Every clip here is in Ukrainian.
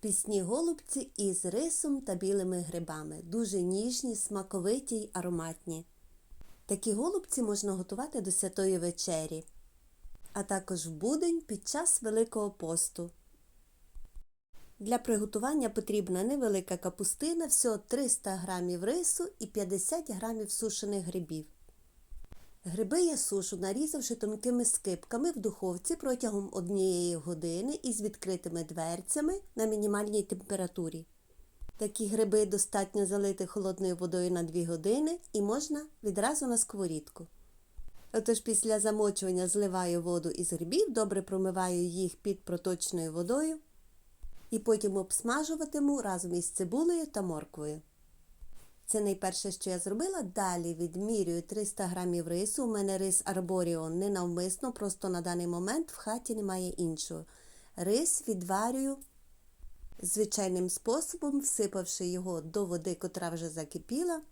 Пісні голубці із рисом та білими грибами. Дуже ніжні, смаковиті й ароматні. Такі голубці можна готувати до святої вечері, а також в будень під час Великого посту. Для приготування потрібна невелика капустина, всього 300 г рису і 50 г сушених грибів. Гриби я сушу, нарізавши тонкими скипками в духовці протягом однієї години із відкритими дверцями на мінімальній температурі. Такі гриби достатньо залити холодною водою на 2 години і можна відразу на сковорідку. Отож після замочування зливаю воду із грибів, добре промиваю їх під проточною водою і потім обсмажуватиму разом із цибулею та морквою. Це найперше, що я зробила. Далі відмірюю 300 грамів рису. У мене рис арборіон ненавмисно, просто на даний момент в хаті немає іншого. Рис відварюю звичайним способом, всипавши його до води, котра вже закипіла.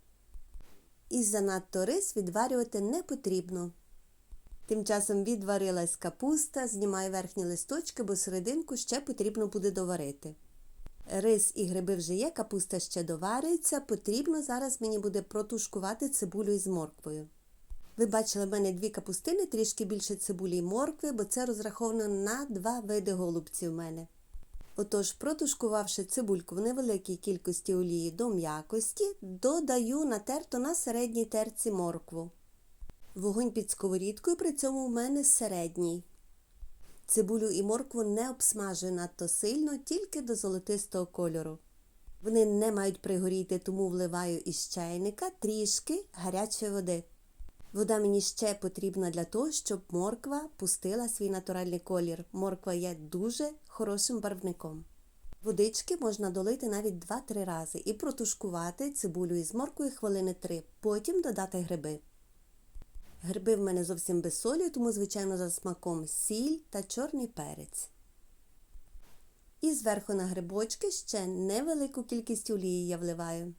І занадто рис відварювати не потрібно. Тим часом відварилась капуста, знімаю верхні листочки, бо серединку ще потрібно буде доварити. Рис і гриби вже є, капуста ще доварюється, потрібно зараз мені буде протушкувати цибулю із морквою. Ви бачили в мене дві капустини, трішки більше цибулі і моркви, бо це розраховано на два види голубців у мене. Отож, протушкувавши цибульку в невеликій кількості олії до м'якості, додаю натерто на середній терці моркву. Вогонь під сковорідкою при цьому в мене середній. Цибулю і моркву не обсмажую надто сильно, тільки до золотистого кольору. Вони не мають пригоріти, тому вливаю із чайника трішки гарячої води. Вода мені ще потрібна для того, щоб морква пустила свій натуральний колір. Морква є дуже хорошим барвником. Водички можна долити навіть 2-3 рази і протушкувати цибулю із морквою хвилини 3, потім додати гриби. Гриби в мене зовсім без солі, тому, звичайно, за смаком сіль та чорний перець. І зверху на грибочки ще невелику кількість олії я вливаю.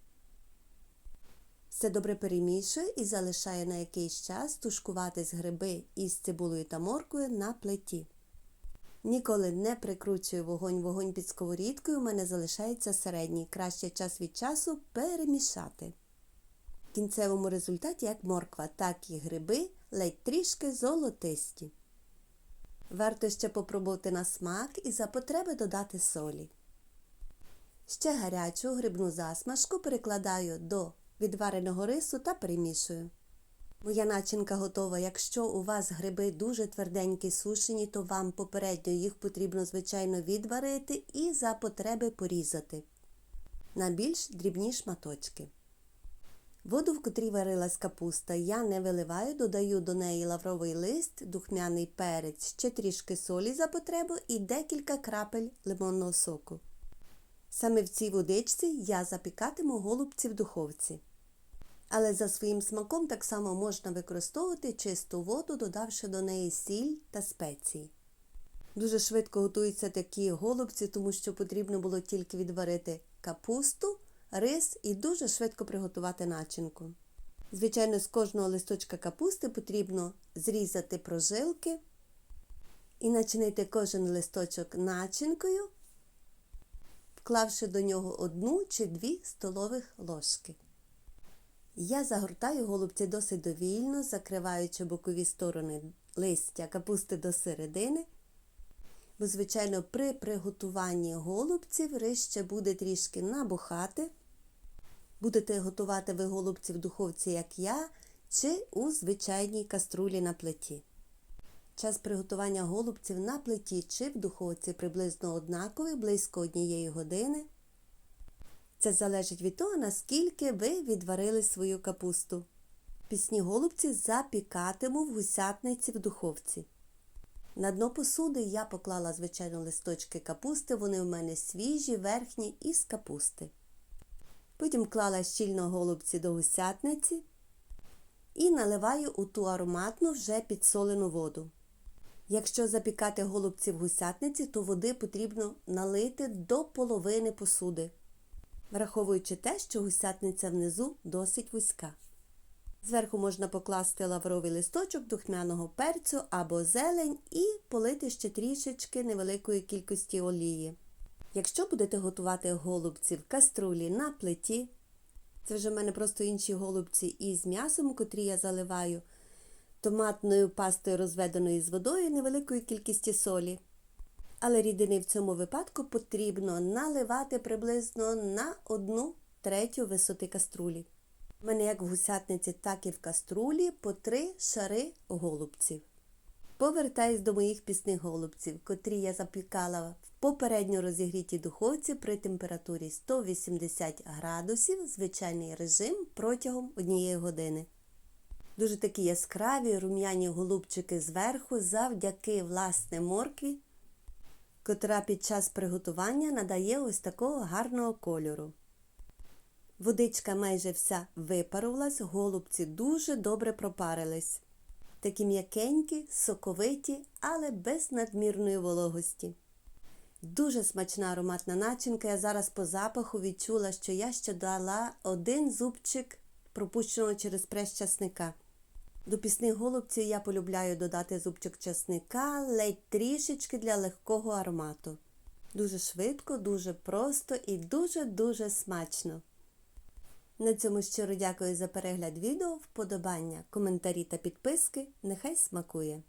Все добре перемішую і залишаю на якийсь час тушкуватись гриби із цибулею та моркою на плиті. Ніколи не прикручую вогонь вогонь під сковорідкою, у мене залишається середній. Краще час від часу перемішати. В кінцевому результаті як морква, так і гриби ледь трішки золотисті. Варто ще попробувати на смак і за потреби додати солі. Ще гарячу грибну засмажку перекладаю до відвареного рису та перемішую. Моя начинка готова. Якщо у вас гриби дуже тверденькі сушені, то вам попередньо їх потрібно, звичайно, відварити і за потреби порізати на більш дрібні шматочки. Воду, в котрій варилась капуста, я не виливаю, додаю до неї лавровий лист, духмяний перець, ще трішки солі за потребу і декілька крапель лимонного соку. Саме в цій водичці я запікатиму голубці в духовці. Але за своїм смаком так само можна використовувати чисту воду, додавши до неї сіль та спеції. Дуже швидко готуються такі голубці, тому що потрібно було тільки відварити капусту, рис і дуже швидко приготувати начинку. Звичайно, з кожного листочка капусти потрібно зрізати прожилки і начинити кожен листочок начинкою, вклавши до нього одну чи дві столових ложки. Я загортаю голубці досить довільно, закриваючи бокові сторони листя капусти до середини. Бо, звичайно, при приготуванні голубців рис ще буде трішки набухати. Будете готувати ви голубці в духовці, як я, чи у звичайній каструлі на плиті. Час приготування голубців на плиті чи в духовці приблизно однаковий, близько однієї години. Це залежить від того, наскільки ви відварили свою капусту. Пісні голубці запікатиму в гусятниці в духовці. На дно посуди я поклала, звичайно, листочки капусти, вони у мене свіжі, верхні із капусти. Потім клала щільно голубці до гусятниці і наливаю у ту ароматну вже підсолену воду. Якщо запікати голубці в гусятниці, то води потрібно налити до половини посуди враховуючи те, що гусятниця внизу досить вузька. Зверху можна покласти лавровий листочок духмяного перцю або зелень і полити ще трішечки невеликої кількості олії. Якщо будете готувати голубці в каструлі на плиті, це вже в мене просто інші голубці із м'ясом, котрі я заливаю, томатною пастою розведеною з водою невеликої кількості солі. Але рідини в цьому випадку потрібно наливати приблизно на одну третю висоти каструлі. У мене як в гусятниці, так і в каструлі по три шари голубців. Повертаюсь до моїх пісних голубців, котрі я запікала в попередньо розігрітій духовці при температурі 180 градусів, звичайний режим протягом однієї години. Дуже такі яскраві рум'яні голубчики зверху завдяки власне моркві, котра під час приготування надає ось такого гарного кольору. Водичка майже вся випарувалась, голубці дуже добре пропарились. Такі м'якенькі, соковиті, але без надмірної вологості. Дуже смачна ароматна начинка. Я зараз по запаху відчула, що я ще дала один зубчик пропущеного через прес часника. До пісних голубців я полюбляю додати зубчик часника, ледь трішечки для легкого аромату. Дуже швидко, дуже просто і дуже-дуже смачно. На цьому щиро дякую за перегляд відео, вподобання, коментарі та підписки. Нехай смакує!